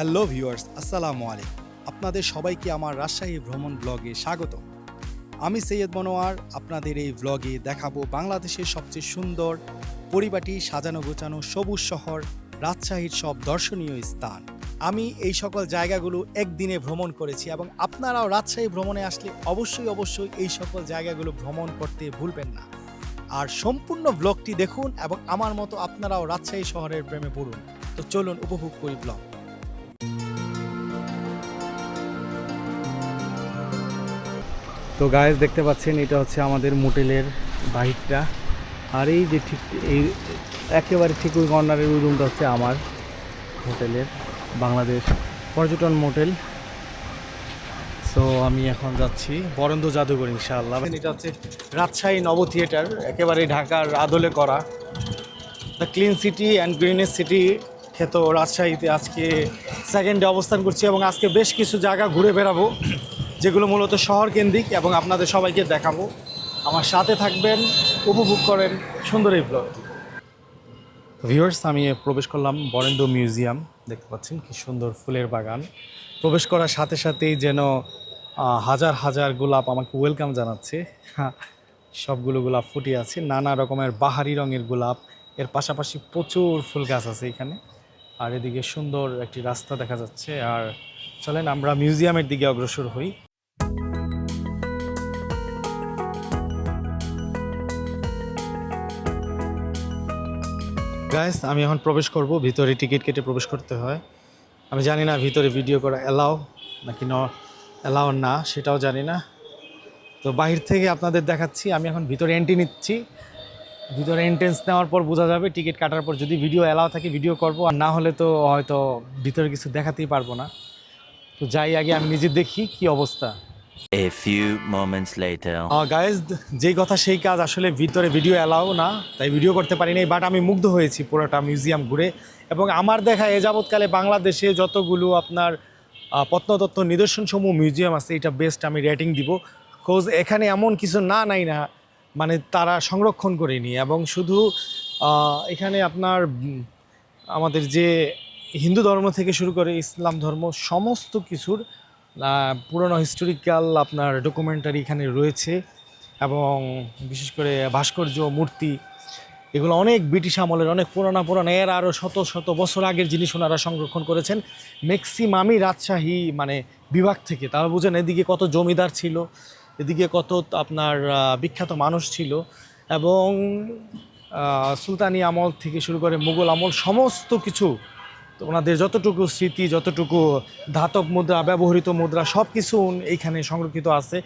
Hello viewers, আসসালামু আলাইকুম। আপনাদের সবাইকে আমার রাজশাহী ভ্রমণ ব্লগে স্বাগত। আমি সৈয়দ মনোয়ার, আপনাদের এই ব্লগে দেখাবো বাংলাদেশের সবচেয়ে সুন্দর পরিপাটি সাজানো গোছানো সবুজ শহর, রাজশাহীর সব দর্শনীয় স্থান। আমি এই সকল জায়গাগুলো একদিনে ভ্রমণ করেছি এবং আপনারাও রাজশাহী ভ্রমণে আসলে অবশ্যই অবশ্যই এই সকল জায়গাগুলো ভ্রমণ করতে ভুলবেন না। আর সম্পূর্ণ ব্লগটি দেখুন এবং আমার মতো আপনারাও রাজশাহী শহরের প্রেমে পড়ুন। তো চলুন, উপভোগ করি ব্লগ। তো গায়েস দেখতে পাচ্ছেন, এটা হচ্ছে আমাদের মোটেলের বাইকটা আর এই যে ঠিক, এই একেবারে ঠিক ওই কর্নারের ওই রুমটা হচ্ছে আমার হোটেলের বাংলাদেশ পর্যটন মোটেল। সো আমি এখন যাচ্ছি বরেন্দ্র জাদুঘর, ইনশাআল্লাহ। এটা হচ্ছে রাজশাহী নব থিয়েটার একেবারে ঢাকার আদলে করা। The clean city and greenness city খ্যাত রাজশাহীতে আজকে সেকেন্ডে অবস্থান করছি এবং আজকে বেশ কিছু জায়গা ঘুরে বেড়াবো। যেগুলো মূলত শহর কেন্দ্রিক এবং আপনাদের সবাইকে দেখাবো। আমার সাথে থাকবেন, উপভোগ করেন সুন্দর এই ব্লগ ভিউয়ার্স আমি প্রবেশ করলাম বরেন্দ্র মিউজিয়াম। দেখতে পাচ্ছেন কি সুন্দর ফুলের বাগান। প্রবেশ করার সাথে সাথেই যেন হাজার হাজার গোলাপ আমাকে ওয়েলকাম জানাচ্ছে। সবগুলো গোলাপ ফুটে আছে। নানা রকমের বাহারি রঙের গোলাপ। এর পাশাপাশি প্রচুর ফুল গাছ আছে এখানে। আর এদিকে সুন্দর একটি রাস্তা দেখা যাচ্ছে। আর চলেন, আমরা মিউজিয়ামের দিকে অগ্রসর হই। গাইস আমি এখন প্রবেশ করব। ভিতরে টিকিট কেটে প্রবেশ করতে হয়। আমি জানি না ভিতরে ভিডিও করা এলাও নাকি ন এলাও না, সেটাও জানি না। তো বাহির থেকে আপনাদের দেখাচ্ছি, আমি এখন ভিতরে এন্ট্রি নিচ্ছি। ভিতরে এন্ট্রেন্স নেওয়ার পর বোঝা যাবে টিকিট কাটার পর যদি ভিডিও এলাও থাকে ভিডিও করব। আর না হলে তো হয়তো ভিতরে কিছু দেখাতেই পারব না। তো যাই, আগে আমি নিজে দেখি কি অবস্থা। A few moments later. Guys যেই কথা সেই কাজ আসলে ভিতরে ভিডিও অ্যালাও না, তাই ভিডিও করতে পারিনি বাট আমি মুগ্ধ হয়েছি পুরোটা মিউজিয়াম ঘুরে। এবং আমার দেখা এ যাবৎকালে বাংলাদেশে যতগুলো আপনার প্রত্নতত্ত্ব নিদর্শনসমূহ মিউজিয়াম আছে, এটা বেস্ট আমি রেটিং দিব। কোজ এখানে এমন কিছু না, নাই না মানে তারা সংরক্ষণ করেনি এবং শুধু এখানে আপনার আমাদের যে হিন্দু ধর্ম থেকে শুরু করে ইসলাম ধর্ম, সমস্ত কিছুর পুরনো হিস্টোরিক্যাল আপনার ডকুমেন্টারি এখানে রয়েছে এবং বিশেষ করে ভাস্কর্য, মূর্তি, এগুলো অনেক ব্রিটিশ আমলের, অনেক পুরোনো পুরোনো, এর আরও শত শত বছর আগের জিনিস ওনারা সংরক্ষণ করেছেন। ম্যাক্সিমামই রাজশাহী মানে বিভাগ থেকে। তারা বুঝেন, এদিকে কত জমিদার ছিল, এদিকে কত আপনার বিখ্যাত মানুষ ছিল এবং সুলতানি আমল থেকে শুরু করে মুঘল আমল সমস্ত কিছু তো। ওনাদের যতটুকু স্মৃতি, যতটুকু ধাতব মুদ্রা, ব্যবহৃত মুদ্রা সব কিছু এইখানে সংরক্ষিত আছে।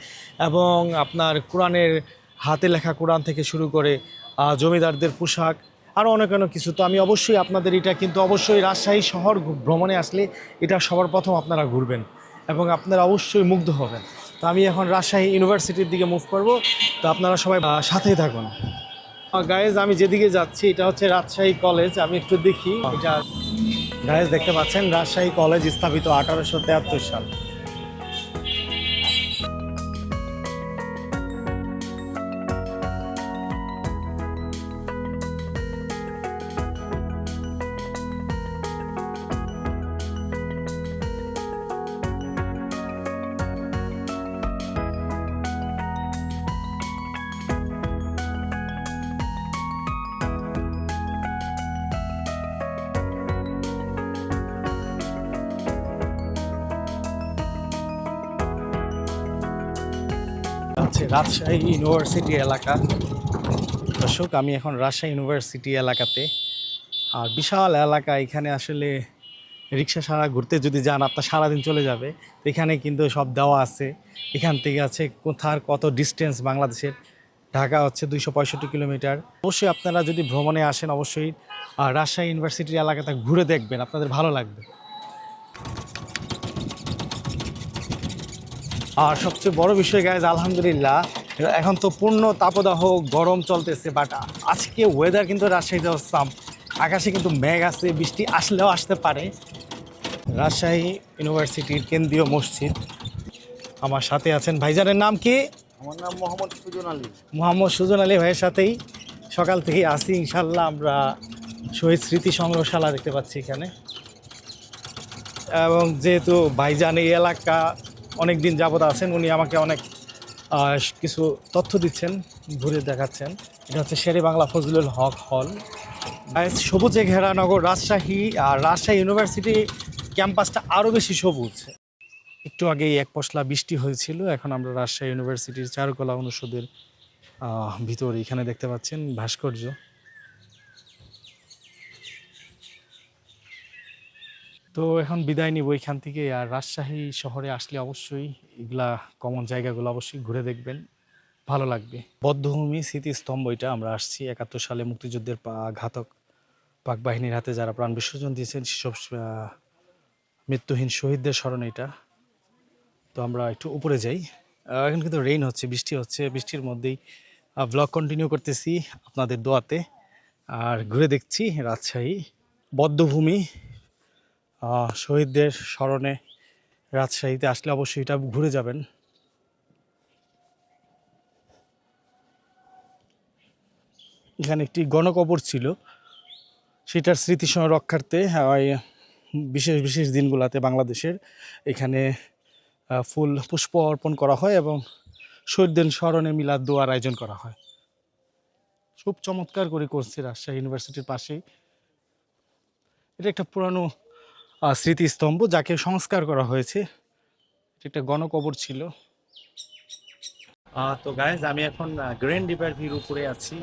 এবং আপনার কোরআনের হাতে লেখা কোরআন থেকে শুরু করে জমিদারদের পোশাক আরও অনেক অনেক কিছু। তো আমি অবশ্যই আপনাদের এটা কিন্তু অবশ্যই রাজশাহী শহর ভ্রমণে আসলে এটা সবার প্রথম আপনারা ঘুরবেন এবং আপনারা অবশ্যই মুগ্ধ হবেন। তো আমি এখন রাজশাহী ইউনিভার্সিটির দিকে মুভ করব। তো আপনারা সবাই সাথেই থাকুন। গায়েজ আমি যেদিকে যাচ্ছি, এটা হচ্ছে রাজশাহী কলেজ আমি একটু দেখি, এটা গায়েজ দেখতে পাচ্ছেন রাজশাহী কলেজ স্থাপিত আঠারোশো সাল। রাজশাহী ইউনিভার্সিটি এলাকা। দর্শক, আমি এখন রাজশাহী ইউনিভার্সিটি এলাকাতে। আর বিশাল এলাকা, এখানে আসলে রিক্সা সারা ঘুরতে যদি যান, আপনার সারাদিন চলে যাবে। এখানে কিন্তু সব দেওয়া আছে। এখান থেকে আছে কোথার কত ডিস্টেন্স বাংলাদেশের। ঢাকা হচ্ছে দুইশো পঁয়ষট্টি কিলোমিটার। অবশ্যই আপনারা যদি ভ্রমণে আসেন, অবশ্যই রাজশাহী ইউনিভার্সিটির এলাকাতে ঘুরে দেখবেন। আপনাদের ভালো লাগবে। আর সবচেয়ে বড় বিষয় গাইজ আলহামদুলিল্লাহ এখন তো পূর্ণ তাপদাহ গরম চলতেছে বাট আজকে ওয়েদার কিন্তু রাজশাহীতে সাম আকাশে কিন্তু মেঘ আছে বৃষ্টি আসলেও আসতে পারে। রাজশাহী ইউনিভার্সিটির কেন্দ্রীয় মসজিদ। আমার সাথে আছেন ভাইজানের নাম কি? আমার নাম মোহাম্মদ সুজন আলী। মোহাম্মদ সুজন আলী ভাইয়ের সাথেই সকাল থেকে আসি ইনশাল্লাহ আমরা শহীদ স্মৃতি সংগ্রহশালা দেখতে পাচ্ছি এখানে। এবং যেহেতু ভাইজান এই এলাকা অনেক দিন যাবত আছেন, উনি আমাকে অনেক কিছু তথ্য দিচ্ছেন, ঘুরে দেখাচ্ছেন। এটা হচ্ছে শেরে বাংলা ফজলুল হক হল। সবুজে ঘেরা নগর রাজশাহী আর রাজশাহী ইউনিভার্সিটি ক্যাম্পাসটা আরও বেশি সবুজ। একটু আগেই এক পশলা বৃষ্টি হয়েছিল, এখন আমরা রাজশাহী ইউনিভার্সিটির চারুকলা অনুষদের ভিতর এখানে দেখতে পাচ্ছেন ভাস্কর্য। তো এখন বিদায় নিব এখান থেকে আর রাজশাহী শহরে আসলে অবশ্যই এগুলা কমন জায়গাগুলো অবশ্যই ঘুরে দেখবেন। ভালো লাগবে। বদ্ধভূমি, স্মৃতিস্তম্ভ, এটা আমরা আসছি। একাত্তর সালে মুক্তিযুদ্ধের ঘাতক পাক বাহিনীর হাতে যারা প্রাণ বিসর্জন দিয়েছেন, সেসব মৃত্যুহীন শহীদদের স্মরণে এটা। তো আমরা একটু উপরে যাই। এখন কিন্তু রেইন হচ্ছে, বৃষ্টি হচ্ছে। বৃষ্টির মধ্যেই ব্লগ কন্টিনিউ করতেছি আপনাদের দোয়াতে। আর ঘুরে দেখছি রাজশাহী বদ্ধভূমি। শহীদদের স্মরণে রাজশাহীতে আসলে অবশ্যই এটা ঘুরে যাবেন। এখানে একটি গণকবর ছিল। সেটার স্মৃতি রক্ষার্থে বিশেষ বিশেষ দিনগুলোতে বাংলাদেশের এখানে ফুল পুষ্প অর্পণ করা হয় এবং শহীদদের স্মরণে মিলাদ দোয়ার আয়োজন করা হয়। খুব চমৎকার করে করছে রাজশাহী ইউনিভার্সিটির পাশেই। এটা একটা পুরানো স্মৃতিস্তম্ভ যাকে সংস্কার করা হয়েছে। একটা গণকবর ছিল। তো গাইজ আমি এখন গ্র্যান্ড রিভার ভিউর উপরে আছি।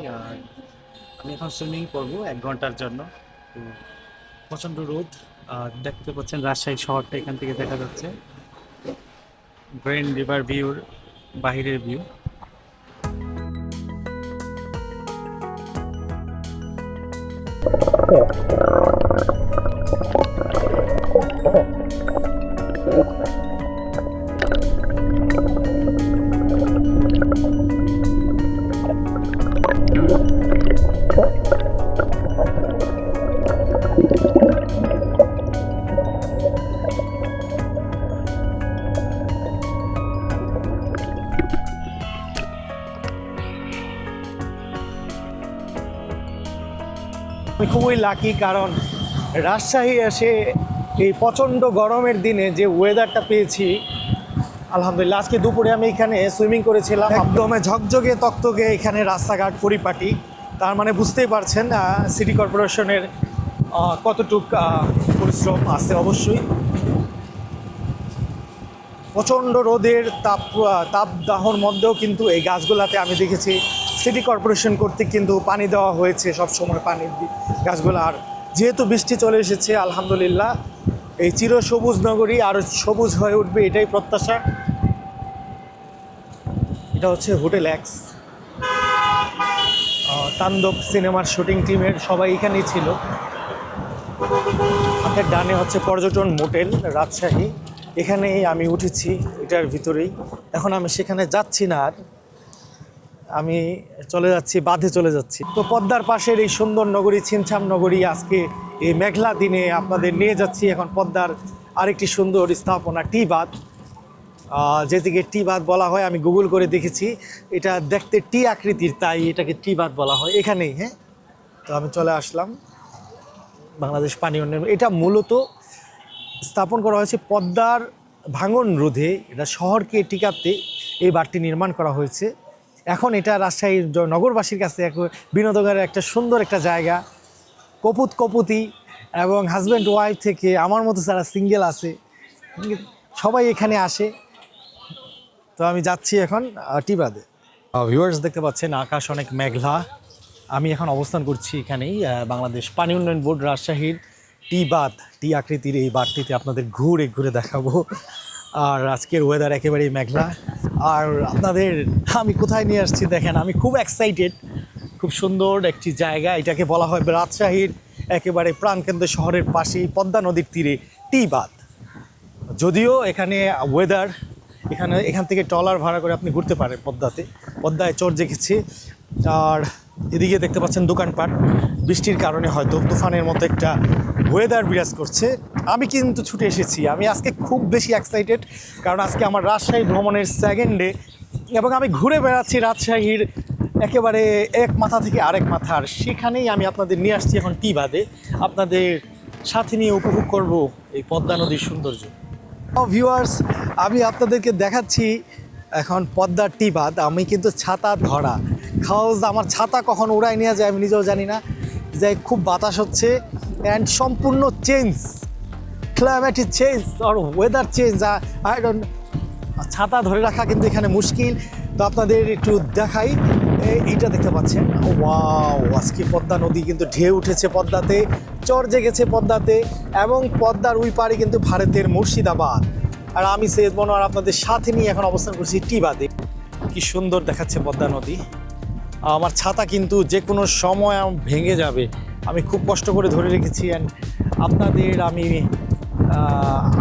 আমি এখন সুইমিং করব এক ঘণ্টার জন্য। তো প্রচণ্ড রোদ। দেখতে পাচ্ছেন রাজশাহী শহরটা এখান থেকে দেখা যাচ্ছে। গ্র্যান্ড রিভার ভিউর বাহিরের ভিউ আমি খুবই লাকি কারণ রাজশাহী এসে এই প্রচণ্ড গরমের দিনে যে ওয়েদারটা পেয়েছি, আলহামদুলিল্লাহ, আজকে দুপুরে আমি এখানে সুইমিং করেছিলাম। একদমে ঝকঝকে তক্তকে এখানে রাস্তাঘাট পরিপাটি। তার মানে বুঝতেই পারছেন সিটি কর্পোরেশনের কতটুক পরিশ্রম আছে অবশ্যই। প্রচণ্ড রোদের তাপ তাপদাহর মধ্যেও কিন্তু এই গাছগুলাতে আমি দেখেছি সিটি কর্পোরেশন কর্তৃক কিন্তু পানি দেওয়া হয়েছে, সব সময় পানি দি- গাছগুলো। আর যেহেতু বৃষ্টি চলে এসেছে, আলহামদুলিল্লাহ, এই চির সবুজ নগরী আরও সবুজ হয়ে উঠবে এটাই প্রত্যাশা। এটা হচ্ছে হোটেল অ্যাক্স তাণ্ডব সিনেমার শুটিং টিমের সবাই এখানেই ছিল। হাতের ডানে হচ্ছে পর্যটন মোটেল রাজশাহী। এখানেই আমি উঠেছি, এটার ভিতরেই। এখন আমি সেখানে যাচ্ছি না আর। আমি চলে যাচ্ছি, বাঁধে চলে যাচ্ছি। তো পদ্মার পাশের এই সুন্দর নগরী, ছিমছাম নগরী, আজকে এই মেঘলা দিনে আপনাদের নিয়ে যাচ্ছি এখন পদ্মার আরেকটি সুন্দর স্থাপনা, টি বাঁধ। যেদিকে টি বাঁধ বলা হয়, আমি গুগল করে দেখেছি, এটা দেখতে টি আকৃতির, তাই এটাকে টি বাঁধ বলা হয়। এখানেই হ্যাঁ? তো আমি চলে আসলাম। বাংলাদেশ পানি উন্নয়ন, এটা মূলত স্থাপন করা হয়েছে পদ্মার ভাঙন রোধে। এটা শহরকে টিকাতে এই বাঁধটি নির্মাণ করা হয়েছে। এখন এটা রাজশাহীর নগরবাসীর কাছে এক বিনোদনের একটা সুন্দর একটা জায়গা। কপুত কপুতি এবং হাজব্যান্ড ওয়াইফ থেকে আমার মতো যারা সিঙ্গেল আছে, সবাই এখানে আসে। তো আমি যাচ্ছি এখন টিবাদে। ভিউয়ার্স দেখতে পাচ্ছেন, আকাশ অনেক মেঘলা। আমি এখন অবস্থান করছি এখানেই বাংলাদেশ পানি উন্নয়ন বোর্ড রাজশাহীর টি বাঁধ টি আকৃতির এই বাঁধটিতে আপনাদের ঘুরে ঘুরে দেখাবো। আর আজকের ওয়েদার একেবারেই মেঘলা। আর আপনাদের, আমি কোথায় নিয়ে আসছি দেখেন, আমি খুব এক্সাইটেড খুব সুন্দর একটি জায়গা, এটাকে বলা হয় রাজশাহীর একেবারে প্রাণকেন্দ্র শহরের পাশেই পদ্মা নদীর তীরে টি বাঁধ যদিও এখানে ওয়েদার এখানে, এখান থেকে ট্রলার ভাড়া করে আপনি ঘুরতে পারেন পদ্মাতে, পদ্মায় চর দেখেছি। আর এদিকে দেখতে পাচ্ছেন দোকানপাট বৃষ্টির কারণে হয়তো তুফানের মতো একটা ওয়েদার বিরাজ করছে। আমি কিন্তু ছুটে এসেছি। আমি আজকে খুব বেশি এক্সাইটেড কারণ আজকে আমার রাজশাহী ভ্রমণের সেকেন্ড ডে এবং আমি ঘুরে বেড়াচ্ছি রাজশাহীর একেবারে এক মাথা থেকে আরেক মাথা। আর সেখানেই আমি আপনাদের নিয়ে আসছি এখন টি বাদে। আপনাদের সাথে নিয়ে উপভোগ করব এই পদ্মা নদীর সৌন্দর্য। ভিউয়ার্স আমি আপনাদেরকে দেখাচ্ছি এখন পদ্মার টিবাদ আমি কিন্তু ছাতা ধরা। খাওয়াজ আমার ছাতা কখন উড়াই নিয়ে যায় আমি নিজেও জানি না। যে খুব বাতাস হচ্ছে অ্যান্ড সম্পূর্ণ চেঞ্জ ক্লাইমেটিক চেঞ্জ আর ওয়েদার চেঞ্জ আই ছাতা ধরে রাখা কিন্তু এখানে মুশকিল। তো আপনাদের একটু দেখাই এইটা দেখতে পাচ্ছেন। ওয়াও আজকে পদ্মা নদী কিন্তু ঢেউ উঠেছে পদ্মাতে, চর জেগেছে পদ্মাতে এবং পদ্মার ওই পারে কিন্তু ভারতের মুর্শিদাবাদ। আর আমি সৈয়দ মনোয়ার আপনাদের সাথে নিয়ে এখন অবস্থান করছি টিবাদে। কি সুন্দর দেখাচ্ছে পদ্মা নদী। আমার ছাতা কিন্তু যে কোনো সময় ভেঙে যাবে। আমি খুব কষ্ট করে ধরে রেখেছি অ্যান্ড আপনাদের আমি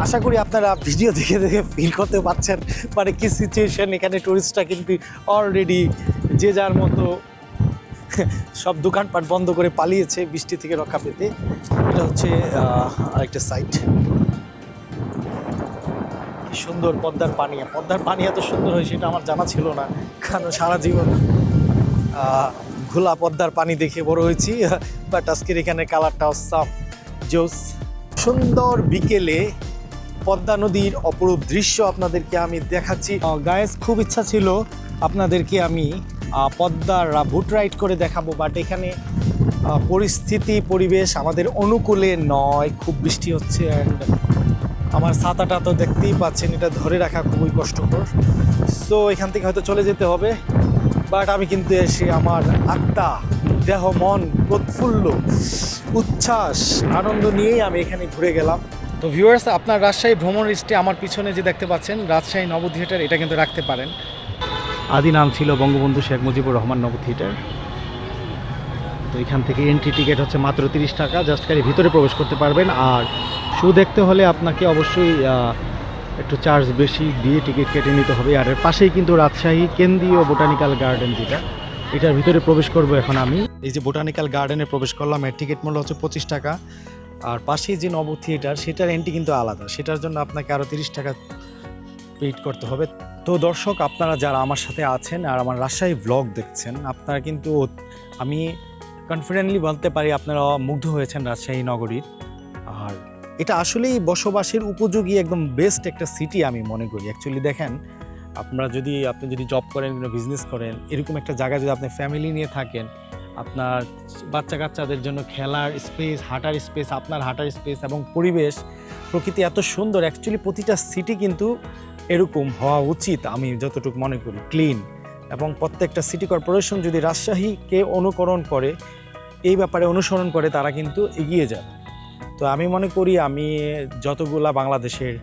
আশা করি আপনারা ভিডিও দেখে দেখে ফিল করতে পারছেন। মানে কি সিচুয়েশান এখানে টুরিস্টরা কিন্তু অলরেডি যে যার মতো সব দোকানপাট বন্ধ করে পালিয়েছে বৃষ্টি থেকে রক্ষা পেতে। এটা হচ্ছে আরেকটা সাইট সুন্দর পদ্মার পানিয়া। পদ্মার পানি এত সুন্দর হয় সেটা আমার জানা ছিল না, কারণ সারা জীবন ঘোলা পদ্মার পানি দেখে বড় হয়েছি। বাট আজকের এখানে কালারটা অসাম জোস। সুন্দর বিকেলে পদ্মা নদীর অপরূপ দৃশ্য আপনাদেরকে আমি দেখাচ্ছি। গায়েস খুব ইচ্ছা ছিল আপনাদেরকে আমি পদ্মার বুট রাইড করে দেখাবো বাট এখানে পরিস্থিতি, পরিবেশ আমাদের অনুকূলে নয়, খুব বৃষ্টি হচ্ছে অ্যান্ড আমার ছাতাটা তো দেখতেই পাচ্ছেন, এটা ধরে রাখা খুবই কষ্টকর। সো এখান থেকে হয়তো চলে যেতে হবে। বাট আমি কিন্তু এসে আমার আত্মা দেহ মন প্রফুল্ল উচ্ছ্বাস আনন্দ নিয়েই আমি এখানে ঘুরে গেলাম। তো ভিউয়ার্স আপনার রাজশাহী ভ্রমণ লিস্টে আমার পিছনে যে দেখতে পাচ্ছেন রাজশাহী নব থিয়েটার এটা কিন্তু রাখতে পারেন। আদি নাম ছিল বঙ্গবন্ধু শেখ মুজিবুর রহমান নব থিয়েটার তো এখান থেকে এন্ট্রি টিকিট হচ্ছে মাত্র তিরিশ টাকা জাস্ট খালি ভিতরে প্রবেশ করতে পারবেন। আর শু দেখতে হলে আপনাকে অবশ্যই একটু চার্জ বেশি দিয়ে টিকিট কেটে নিতে হবে। আর এর পাশেই কিন্তু রাজশাহী কেন্দ্রীয় বোটানিক্যাল গার্ডেন যেটা, এটার ভিতরে প্রবেশ করব এখন আমি। এই যে বোটানিক্যাল গার্ডেনে প্রবেশ করলাম, এর টিকিট মূল্য হচ্ছে পঁচিশ টাকা। আর পাশেই যে নব থিয়েটার, সেটার এন্ট্রি কিন্তু আলাদা। সেটার জন্য আপনাকে আরও তিরিশ টাকা পেইড করতে হবে। তো দর্শক, আপনারা যারা আমার সাথে আছেন আর আমার রাজশাহী ব্লগ দেখছেন, আপনারা কিন্তু আমি কনফিডেন্টলি বলতে পারি আপনারা মুগ্ধ হয়েছেন রাজশাহী নগরীর। আর এটা আসলেই বসবাসের উপযোগী একদম বেস্ট একটা সিটি আমি মনে করি। অ্যাকচুয়ালি দেখেন, আপনারা যদি, আপনি যদি জব করেন বিজনেস করেন, এরকম একটা জায়গায় যদি আপনি ফ্যামিলি নিয়ে থাকেন, আপনার বাচ্চা কাচ্চাদের জন্য খেলার স্পেস হাঁটার স্পেস আপনার হাঁটার স্পেস এবং পরিবেশ, প্রকৃতি এত সুন্দর অ্যাকচুয়ালি প্রতিটা সিটি কিন্তু এরকম হওয়া উচিত আমি যতটুকু মনে করি ক্লিন এবং প্রত্যেকটা সিটি কর্পোরেশন যদি রাজশাহীকে অনুকরণ করে, এই ব্যাপারে অনুসরণ করে, তারা কিন্তু এগিয়ে যাবে। তো আমি মনে করি আমি যতগুলা বাংলাদেশের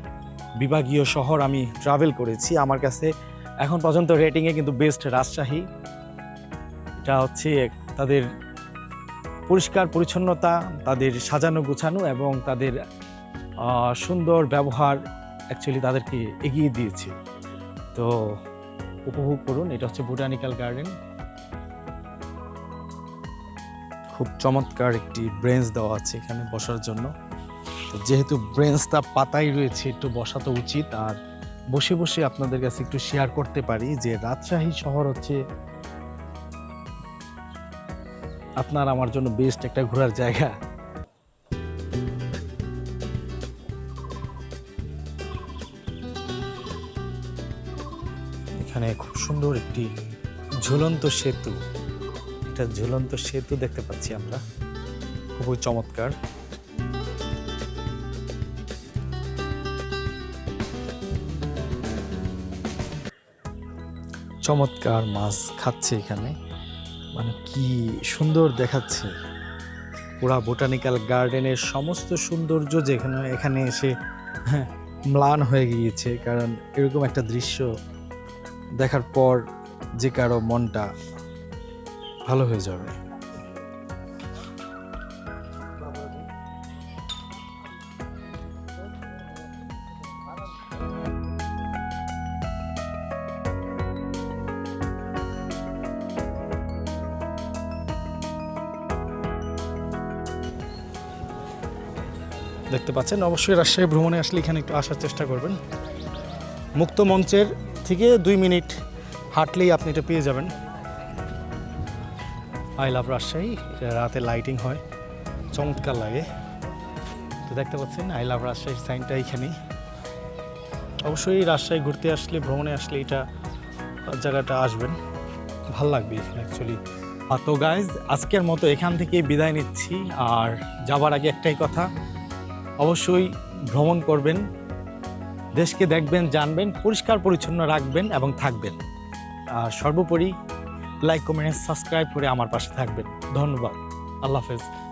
বিভাগীয় শহর আমি ট্রাভেল করেছি, আমার কাছে এখন পর্যন্ত রেটিংয়ে কিন্তু বেস্ট রাজশাহী। এটা হচ্ছে তাদের পরিষ্কার পরিচ্ছন্নতা, তাদের সাজানো গুছানো এবং তাদের সুন্দর ব্যবহার অ্যাকচুয়ালি তাদেরকে এগিয়ে দিয়েছে। তো উপভোগ করুন, এটা হচ্ছে বোটানিক্যাল গার্ডেন খুব চমৎকার একটি ব্রেঞ্চ দেওয়া আছে এখানে বসার জন্য। তো যেহেতু ব্রেঞ্চটা পাতাই রয়েছে, একটু বসা তো উচিত। আর বসে বসে আপনাদের কাছে একটু শেয়ার করতে পারি যে রাজশাহী শহর হচ্ছে আপনার আমার জন্য বেস্ট একটা ঘোরার জায়গা। এখানে খুব সুন্দর একটি ঝুলন্ত সেতু। একটা ঝুলন্ত সেতু দেখতে পাচ্ছি আমরা। খুবই চমৎকার। চমৎকার মাছ খাচ্ছে এখানে। মানে কি সুন্দর দেখাচ্ছে। পুরা বোটানিক্যাল গার্ডেনের সমস্ত সৌন্দর্য যেখানে এখানে এসে হ্যাঁ, ম্লান হয়ে গিয়েছে। কারণ এরকম একটা দৃশ্য দেখার পর যে কারও মনটা ভালো হয়ে যাবে। দেখতে পাচ্ছেন, অবশ্যই রাজশাহী ভ্রমণে আসলে এখানে একটু আসার চেষ্টা করবেন। মুক্ত মঞ্চের থেকে দুই মিনিট হাঁটলেই আপনি এটা পেয়ে যাবেন। আই লাভ রাজশাহী, এটা রাতে লাইটিং হয়, চমৎকার লাগে। তো দেখতে পাচ্ছেন, আই লাভ রাজশাহী সাইনটা এইখানেই। অবশ্যই রাজশাহী ঘুরতে আসলে, ভ্রমণে আসলে এটা জায়গাটা আসবেন। ভালো লাগবে এখানে অ্যাকচুয়ালি তো গাইজ আজকের মতো এখান থেকে বিদায় নিচ্ছি। আর যাবার আগে একটাই কথা, অবশ্যই ভ্রমণ করবেন, দেশকে দেখবেন, জানবেন পরিষ্কার পরিচ্ছন্ন রাখবেন এবং থাকবেন। আর সর্বোপরি লাইক কমেন্ট সাবস্ক্রাইব করে আমার পাশে থাকবেন। ধন্যবাদ। আল্লাহ হাফেজ।